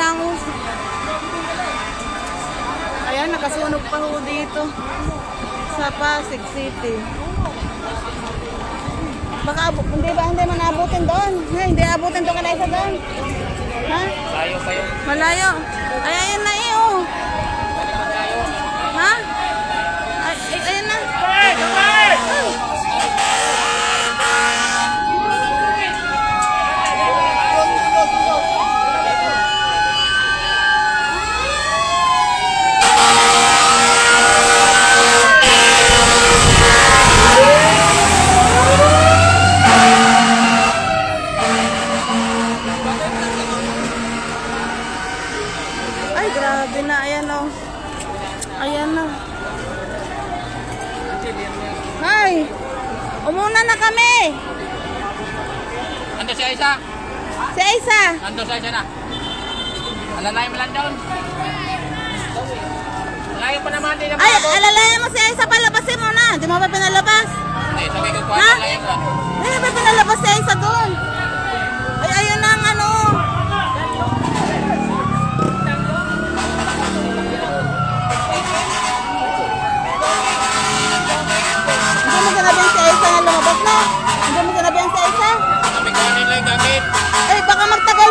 uso. Ayan, nakasunog pa ho dito. Sa Pasig City. Baka, hindi ba, hindi man abutin doon? Ha, hindi abutin doon kanay sa doon. Ha? Tayo pa yun. Malayo. Ay, ayan na eh, oh. Ha? Ay, ay, ayan na. Ay. Ay, grabe na. Ayan o. Ayan na. Hi! Umuna na kami! Ando si Aisa. Si Aisa! Ando si Aisa na. Alalay mo lang doon. Malayo pa naman din ang Ay, mga alalayan mo si Aisa, palabasin mo na. Di mo ba pinalabas? Ay, sabi ko po, Ha? alalayan mo. Ay, ba pinalabas si Aisa doon?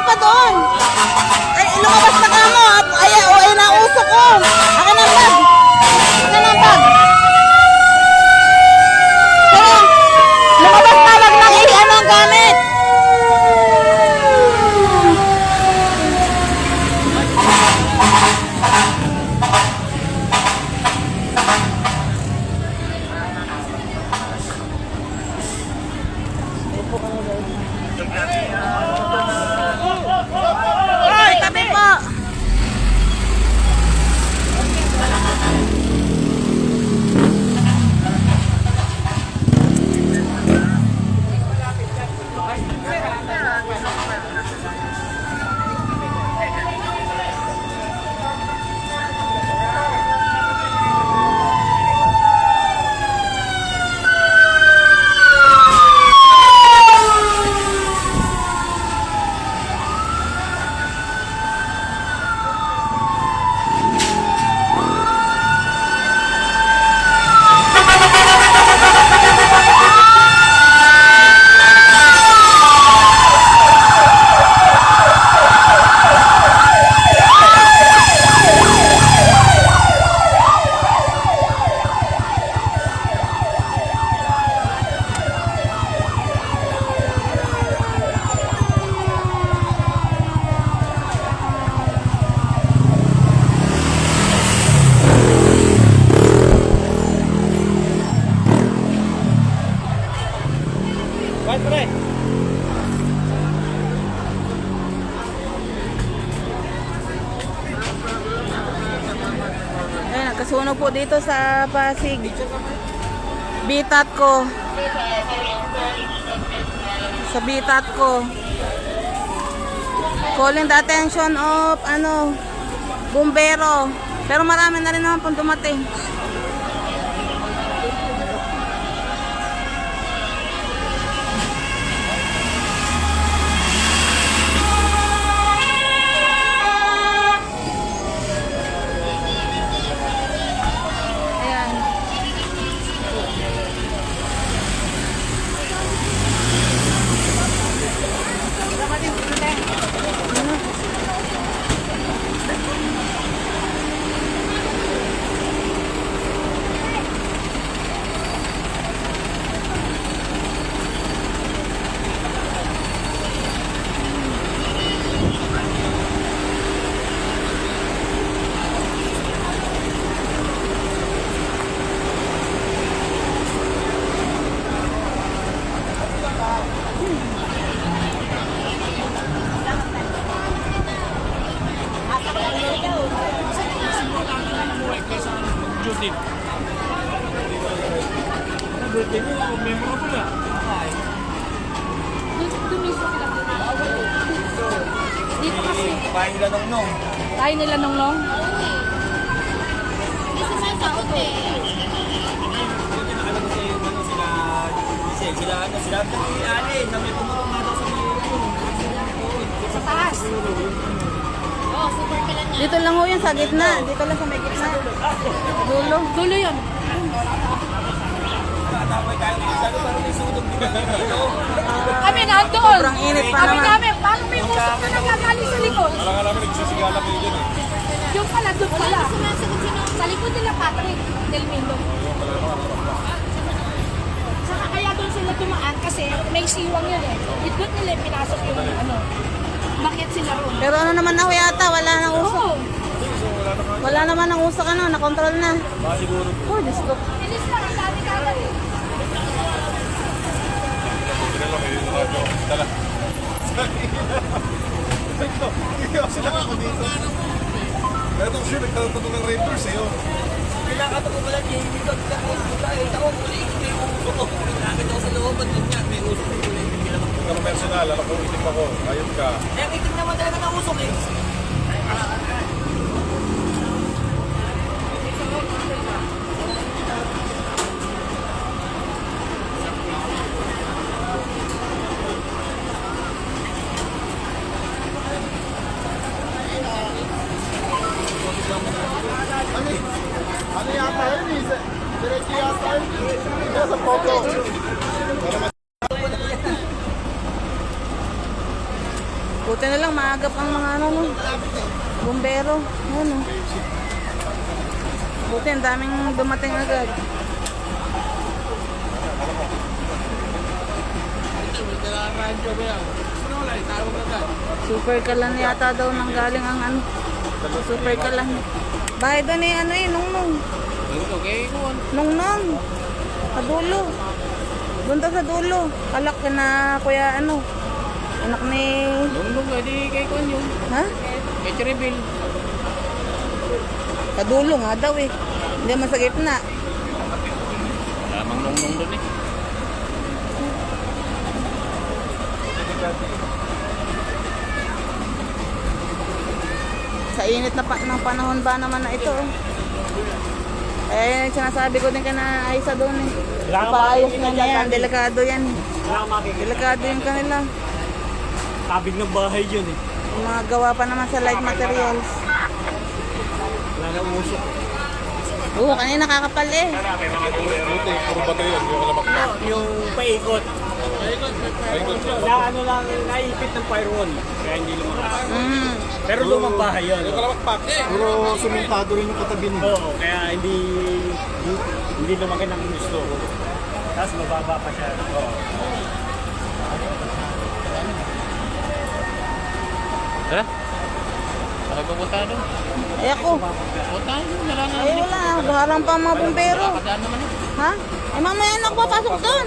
Pa doon. Ay, lumabas na ka mo. Ay, o, ay, nauso ko. Akin ang bag. Akin ang bag. Kaya, lumabas na, wag nang iyan ang gamit. Hoy, tabi po. Right, pre. Ayun, nagkasunog po dito sa Pasig. Bitat ko. Sa bitat ko. Calling the attention of, ano, bumbero. Pero marami na rin naman pong dumating. kasi. Bahay nila nung nung. Bahay nila nung nung? Oo eh. Hindi sila sa hotel. Sila ano, sila ang nangyayari na may tumutong na sa mga Sa taas. Oo, super ka lang Dito lang ho yun, sa gitna. Dito lang sa may gitna. Dulo. Dulo yun. Kami nandoon. Sobrang init pa naman. Kami namin, paano may usok na nagkakali sa likod? Alam nga namin, nagsasigala kayo dyan eh. Yung pala, doon pala. Sa likod nila Patrick Del Mino. Saka kaya doon sila tumaan kasi may siwang yun eh. It doon nila pinasok yung ano. Bakit sila ron? Pero ano naman na ho yata, wala nang usok. Oo. Wala naman ang usok ano, nakontrol na. Baka siguro. Oh, Diyos ko. Bilis lang, ang dami kagad eh. Dala. Ikaw sila ako. Ito kasi nagtatanto ng Raptors eh. oh. Pero personal, alam ko itim ako. Ayun ka. Ano yata yun eh? Diretso yata yun. Ito sa photo. Buti na lang, maagap ang mga ano, no. Bumbero. Ano. Buti, ang daming dumating agad. Super kalan yata daw nang galing ang ano. Super kalan. Bahay doon eh, ano eh, nung nung. Okay, kuwan. Nung nung. Sa dulo. Doon sa dulo. Alak na kuya ano. Anak ni... Lunglong, edi kay kuwan yun. Ha? Kay Cherryville. Sa dulo nga daw eh. Hindi man sa gitna. Lamang lunglong doon eh. Sa init na pa, ng panahon ba naman na ito. Yan yung sinasabi ko din ka na ayos sa doon eh. Paayos na niya yan. Delikado yan. Delikado yung kanila. Kabig ng bahay yun eh. Mga gawa pa naman sa light materials. Wala na usok. Oo, kanina nakakapal eh. Buti, puro bato yun. Yung kalabak na. Yung paikot. Ayun, Na ano lang, naipit ng firewall. Kaya hindi lumakas. Mm. Pero lumang bahay yun. yung kalabak pa. Puro sumentado rin yung katabi niya. Oo, kaya hindi hindi lumaki ng gusto. Tapos mababa pa siya. Oo. Tara. Doon. Ay ako. Punta doon, wala na. Ay wala. Harang pa mga bumbero. Eh. Ha? Ay mamaya na ako papasok doon.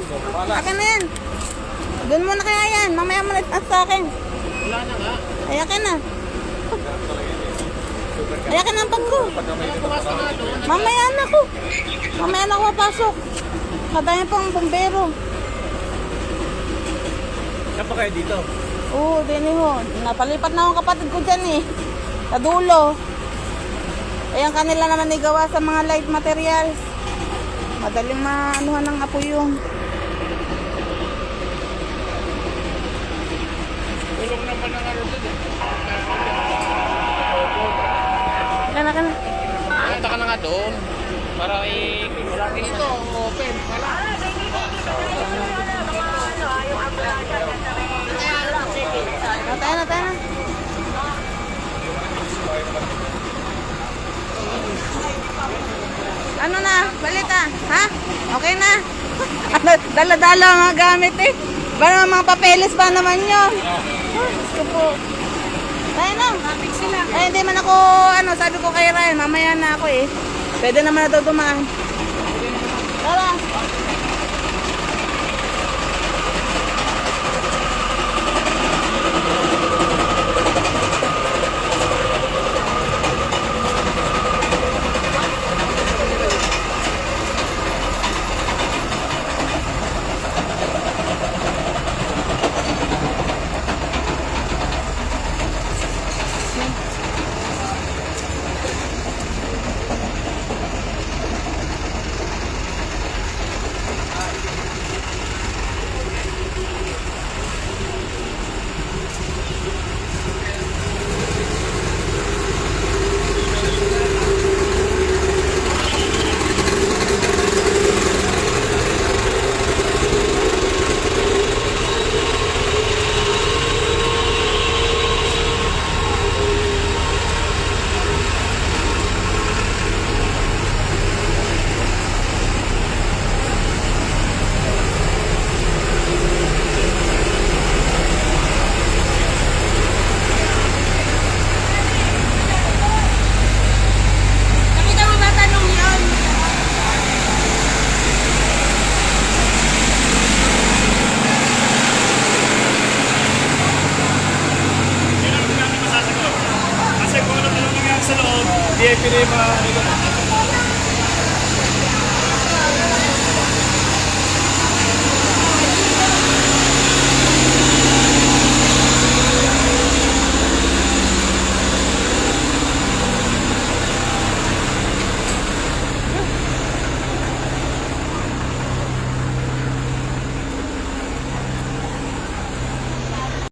Akin na yan. Doon muna kaya yan. Mamaya mo na at sa akin. Wala na nga. Ay akin na. Ay akin na ang bag ko. Mamaya na ako. Mamaya na ako papasok. Madami pang bumbero. Saan pa kayo dito? Oo, din ho. Napalipat na akong kapatid ko dyan eh. Sa dulo. Ayan kanila naman igawa sa mga light materials. Madaling maanuhan ng apoy yung. Tulong naman ang ano doon eh. Kana kana. Punta ka na nga doon. Para i... Ito, open. Wala. Tayo na, tayo na. Na? Balita? Ha? Okay na? Ano, Dala-dala ang mga gamit eh. Para mga papeles pa naman yun. Gusto po. Tayo na. Ay, hindi man ako, ano, sabi ko kay Ryan, mamaya na ako eh. Pwede naman na daw dumaan. Tara.